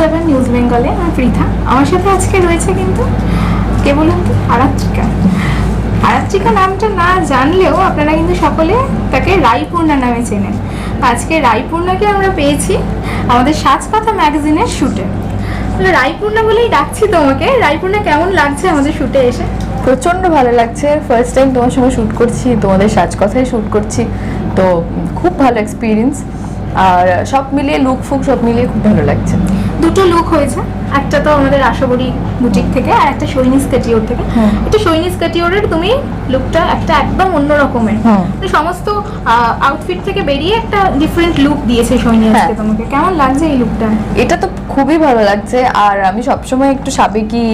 Seven news বেঙ্গলে আমি পৃথা। আমার সাথে আজকে রয়েছে কিন্তু কে বলুন তো? আরাত্রিকা। আরাত্রিকা নামটা না জানলেও আপনারা কিন্তু সকলে তাকে রায়পূর্ণা নামে চেনেন। আজকে রায়পূর্ণাকে আমরা পেয়েছি আমাদের সাজপাতা ম্যাগাজিনের শ্যুটে রায়পূর্ণা বলেই ডাকছি তোমাকে। রায়পূর্ণা, কেমন লাগছে আমাদের শ্যুটে এসে? প্রচণ্ড ভালো লাগছে। ফার্স্ট টাইম তোমার সঙ্গে শ্যুট করছি, তোমাদের সাজকথায় শ্যুট করছি। তো খুব ভালো এক্সপিরিয়েন্স আর সব মিলিয়ে লুক ফুক সব মিলিয়ে খুব ভালো লাগছে। দুটো লোক হয়েছে। একটা তো আমাদের আশাবরী বুটিক থেকে আর একটা সৈনিস কাটিওর থেকে। হ্যাঁ। এটা সৈনিস কাটিওরের তুমি লুকটা একটা একদম অন্য রকমের। হ্যাঁ। সমস্ত আউটফিট থেকে বেরিয়ে একটা ডিফারেন্ট লুক দিয়েছে সৈনি আজকে হ্যাঁ। তোমাকে। কেমন লাগছে এই লুকটা এটা তো খুবই ভালো লাগছে। আর আমি সবসময় একটু সাবেকি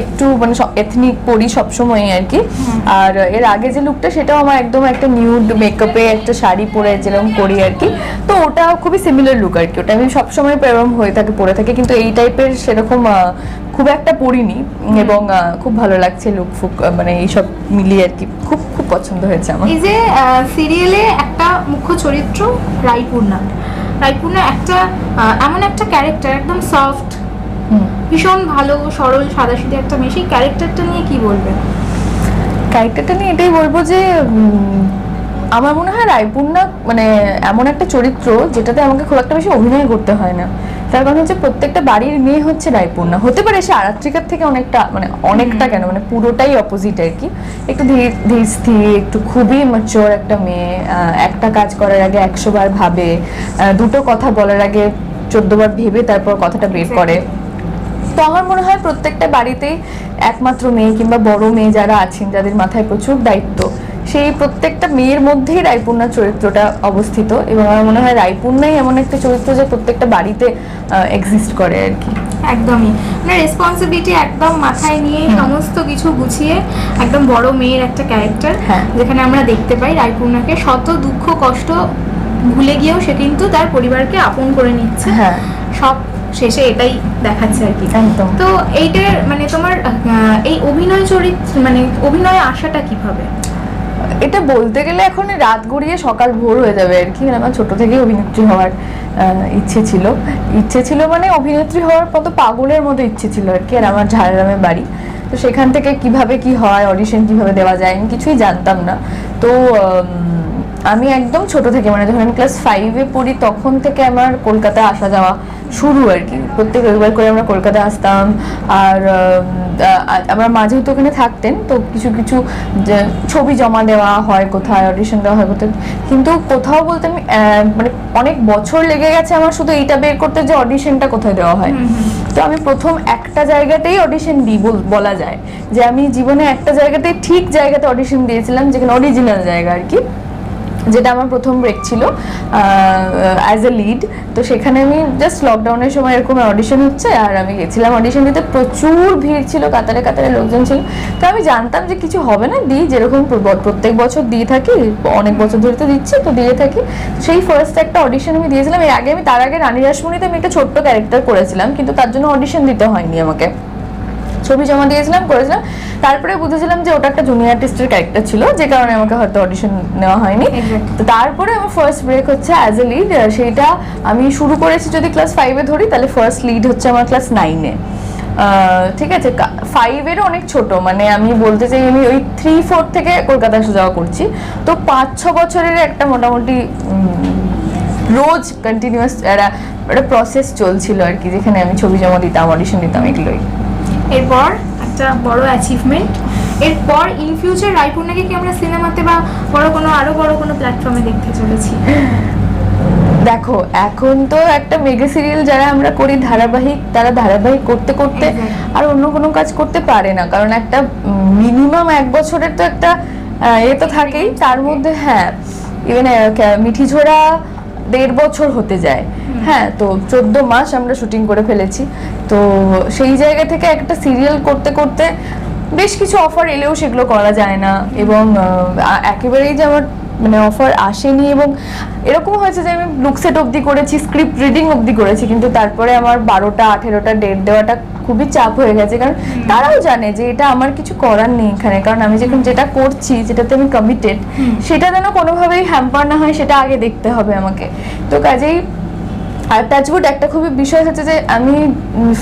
একটু মানে এথনিক পরি সবসময় আর কি। আর এর আগে যে লুকটা সেটাও আমার একদম একটা নিউড মেকআপে একটা শাড়ি পরে যেরকম করি আর কি। তো ওটা খুবই সিমিলার লুক আর কি। ওটা আমি সবসময় প্রেরম হয়ে থাকে পরে থাকে। কিন্তু এই টাইপের সেরকম খুব একটা পরিনি এবং খুব ভালো লাগছে লুক ফুক মানে এইসব মিলিয়ে আর কি। খুব খুব পছন্দ হয়েছে আমার। এই যে সিরিয়ালে একটা মুখ্য চরিত্র রায়পূর্ণা রায়পূর্ণা একটা এমন একটা ক্যারেক্টার একদম সফট ভীষণ ভালো সরল সাদাসিধে একটা মেয়ে। সেই ক্যারেক্টারটা নিয়ে কি বলবে ক্যারেক্টারটা নিয়ে এটাই বলব যে আমার মনে হয় রায়পূর্ণা মানে এমন একটা চরিত্র যেটাতে আমাকে খুব একটা বেশি অভিনয় করতে হয় না। তার কারণ হচ্ছে প্রত্যেকটা বাড়ির মেয়ে হচ্ছে রায়পূর্ণা। হতে পারে সে আরাত্রিকার থেকে অনেকটা মানে অনেকটা কেন মানে পুরোটাই অপোজিট আর কি। একটু ধীর ধীর স্থির একটু খুবই ম্যাচিওর একটা মেয়ে একটা কাজ করার আগে একশো বার ভাবে দুটো কথা বলার আগে চোদ্দ বার ভেবে তারপর কথাটা বের করে। তো আমার মনে হয় প্রত্যেকটা বাড়িতেই একমাত্র মেয়ে কিংবা বড় মেয়ে যারা আছেন যাদের মাথায় প্রচুর দায়িত্ব সেই প্রত্যেকটা মেয়ের মধ্যেই রায়পূর্ণা চরিত্রটা অবস্থিত এবং আমার মনে হয় রায়পূর্ণাই এমন একটা চরিত্র যে প্রত্যেকটা বাড়িতে এক্সিস্ট করে আর কি। একদমই। মানে রেসপন্সিবিলিটি একদম মাথায় নিয়ে সমস্ত কিছু গুছিয়ে একদম বড় মেয়ের একটা ক্যারেক্টার। যেখানে আমরা দেখতে পাই রায়পূর্ণাকে শত দুঃখ কষ্ট ভুলে গিয়েও সে কিন্তু তার পরিবারকে আপন করে নিচ্ছে। হ্যাঁ। সব শেষে এটাই দেখাচ্ছে আর কি। তো এইটার মানে তোমার এই অভিনয় চরিত্র মানে অভিনয়ে আসাটা কীভাবে? এটা বলতে গেলে এখন রাত গড়িয়ে সকাল ভোর হয়ে যাবে। আর কি, আমার ছোট থেকেই অভিনেত্রী হওয়ার ইচ্ছে ছিল। ইচ্ছে ছিল মানে অভিনেত্রী হওয়ার কত পাগলের মতো ইচ্ছে ছিল আর কি, আর আমার ঝাড়গ্রামে বাড়ি। তো সেখান থেকে কীভাবে কি হয় অডিশন কীভাবে দেওয়া যায়, আমি কিছুই জানতাম না। তো আমি একদম ছোট থেকে মানে যখন আমি ক্লাস ফাইভে পড়ি, তখন থেকে আমার কলকাতা আসা যাওয়া শুরু আর কি। প্রত্যেক রবিবার করে আমরা কলকাতা আসতাম আর আমার মা তো ওখানে থাকতেন তো কিছু কিছু ছবি জমা দেওয়া হয় কোথায় অডিশন দেওয়া হয় কোথায়। কিন্তু কোথাও বলতে আমি মানে অনেক বছর লেগে গেছে আমার শুধু এইটা বের করতে যে অডিশনটা কোথায় দেওয়া হয়। তো আমি প্রথম একটা জায়গাতেই অডিশন দিই বলা যায়। যে আমি জীবনে একটা জায়গাতেই ঠিক জায়গাতে অডিশন দিয়েছিলাম যেখানে অরিজিনাল জায়গা আর কি। যেটা আমার প্রথম ব্রেক ছিল অ্যাজ এ লিড তো সেখানে আমি জাস্ট লকডাউনের সময় এরকম অডিশন হচ্ছে, আর আমি গেছিলাম অডিশন দিতে। প্রচুর ভিড় ছিল, কাতারে কাতারে লোকজন ছিল। তো আমি জানতাম যে কিছু হবে না, দিই যেরকম প্রত্যেক বছর দিয়ে থাকি, অনেক বছর ধরে তো দিচ্ছি, তো দিয়ে থাকি। সেই ফার্স্ট একটা অডিশন আমি দিয়েছিলাম, এর আগে আমি, তার আগে রানী রাসমণিতে আমি একটা ছোট্ট ক্যারেক্টার করেছিলাম, কিন্তু তার জন্য অডিশন দিতে হয়নি আমাকে। ছবি জমা দিয়েছিলাম করেছিলাম। তারপরে বুঝেছিলাম যে ওটা একটা জুনিয়র আর্টিস্টের ক্যারেক্টার ছিল যে কারণে আমাকে হয়তো অডিশন নেওয়া হয়নি। তো তারপরে আমার ফার্স্ট ব্রেক হচ্ছে অ্যাজ এ লিড সেইটা আমি শুরু করেছি যদি ক্লাস ফাইভে ধরি তাহলে ফার্স্ট লিড হচ্ছে আমার ক্লাস নাইনে ঠিক আছে ফাইভেরও অনেক ছোট মানে আমি বলতে চাই আমি ওই থ্রি ফোর থেকে কলকাতা আসা যাওয়া করছি। তো পাঁচ ছ বছরের একটা মোটামুটি রোজ কন্টিনিউয়াস একটা একটা প্রসেস চলছিল আর কি যেখানে আমি ছবি জমা দিতাম অডিশন দিতাম এগুলোই। এরপর একটা বড় অ্যাচিভমেন্ট এরপর ইন ফিউচার রায়পূর্ণাকে কি আমরা সিনেমাতে বা বড় কোনো আরও বড় কোনো প্ল্যাটফর্মে দেখতে চলেছি? দেখো এখন তো একটা মেগা সিরিয়াল যারা আমরা করি ধারাবাহিক তারা ধারাবাহিক করতে করতে আর অন্য কোনো কাজ করতে পারে না। কারণ একটা মিনিমাম এক বছরের তো একটা এ তো থাকেই। তার মধ্যে হ্যাঁ ইভেন মিঠি ঝোড়া দেড় বছর হতে যায়। হ্যাঁ তো চোদ্দ মাস আমরা শুটিং করে ফেলেছি। তো সেই জায়গা থেকে একটা সিরিয়াল করতে করতে বেশ কিছু অফার এলেও সেগুলো করা যায় না এবং একেবারেই যে আমার মানে অফার আসেনি এবং এরকম হয়েছে যে আমি লুক সেট অবধি করেছি স্ক্রিপ্ট রিডিং অবধি করেছি কিন্তু তারপরে আমার বারোটা আঠেরোটা ডেট দেওয়াটা খুবই চাপ হয়ে গেছে। কারণ তারাও জানে যে এটা আমার কিছু করার নেই এখানে। কারণ আমি যখন যেটা করছি যেটাতে আমি কমিটেড সেটা যেন কোনোভাবেই হ্যাম্পার না হয় সেটা আগে দেখতে হবে আমাকে। তো কাজেই আর টাচউড একটা খুবই বিষয় হচ্ছে যে আমি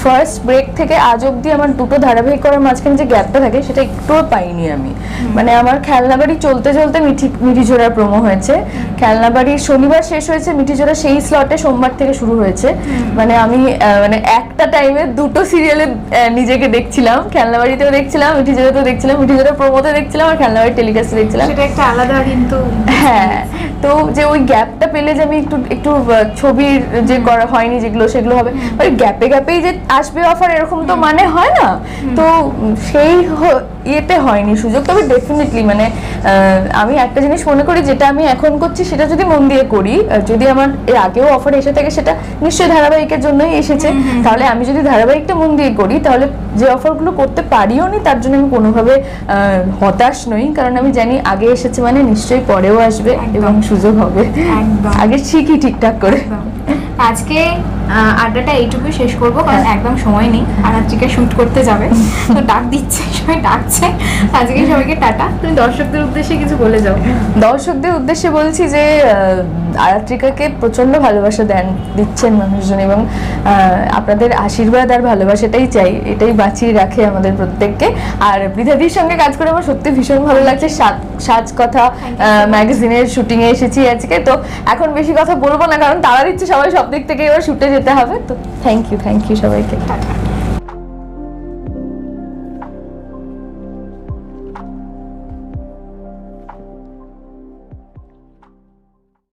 ফার্স্ট ব্রেক থেকে আজ অবধি আমার দুটো ধারাবাহিক করার মাঝখানে যে গ্যাপটা থাকে সেটা একটুও পাইনি আমি। মানে আমার খেলনাবাড়ি চলতে চলতে মিঠি মিঠিঝোড়ার প্রোমো হয়েছে। খেলনা খেলনাবাড়ি শনিবার শেষ হয়েছে মিঠিঝোড়া সেই স্লটে সোমবার থেকে শুরু হয়েছে। মানে আমি মানে একটা টাইমে দুটো সিরিয়ালে নিজেকে দেখছিলাম। খেলনাবাড়িতেও দেখছিলাম মিঠিঝোড়াতেও দেখছিলাম মিঠিঝোড়া প্রোমোতে দেখছিলাম আর খেলনা খেলনাবাড়ি টেলিকাস্টে দেখছিলাম। সেটা একটা আলাদা কিন্তু হ্যাঁ। তো যে ওই গ্যাপটা পেলে যে আমি একটু একটু ছবির যে করা হয়নি যেগুলো সেগুলো হবে। ওই গ্যাপে গ্যাপেই যে আসবে অফার এরকম তো মানে হয় না। তো সেই ইয়েতে হয়নি সুযোগ। তবে ডেফিনেটলি মানে আহ, আমি একটা জিনিস মনে করি যেটা আমি এখন করছি সেটা যদি মন দিয়ে করি যদি আমার এর আগেও অফার এসে থাকে সেটা নিশ্চয়ই ধারাবাহিকের জন্যই এসেছে। তাহলে আমি যদি ধারাবাহিকটা মন দিয়ে করি তাহলে যে অফারগুলো করতে পারিও নি তার জন্য আমি কোনোভাবে আহ, হতাশ নই কারণ আমি জানি আগে এসেছে মানে নিশ্চয়ই পরেও আসবে এবং সুযোগ হবে। আগে শিখি ঠিকঠাক করে। আজকে আড্ডাটা এইটুকুই শেষ করব কারণ। একদম সময় নেই। আর আজকে শুট করতে যাবে। তো ডাক দিচ্ছে সবাই ডাকছে। আজকে সবাইকে টাটা। তুমি দর্শকদের উদ্দেশ্যে কিছু বলে যাও। দর্শকদের উদ্দেশ্যে বলছি যে আহ, আরাত্রিকাকে প্রচণ্ড ভালোবাসা দেন দিচ্ছেন মানুষজন এবং আহ, আপনাদের আশীর্বাদ আর ভালোবাসাটাই চাই। এটাই বাঁচিয়ে রাখে আমাদের প্রত্যেককে। আর বৃদ্ধাদির সঙ্গে কাজ করে আমার সত্যি ভীষণ ভালো লাগছে। সাজ- সাজ কথা ম্যাগাজিনের শুটিংয়ে এসেছি আজকে। তো এখন বেশি কথা বলব না কারণ তারা দিচ্ছে সবাই সব দিক থেকে এবার শুটে যেতে হবে তো থ্যাংক ইউ থ্যাংক ইউ সবাইকে। টাটা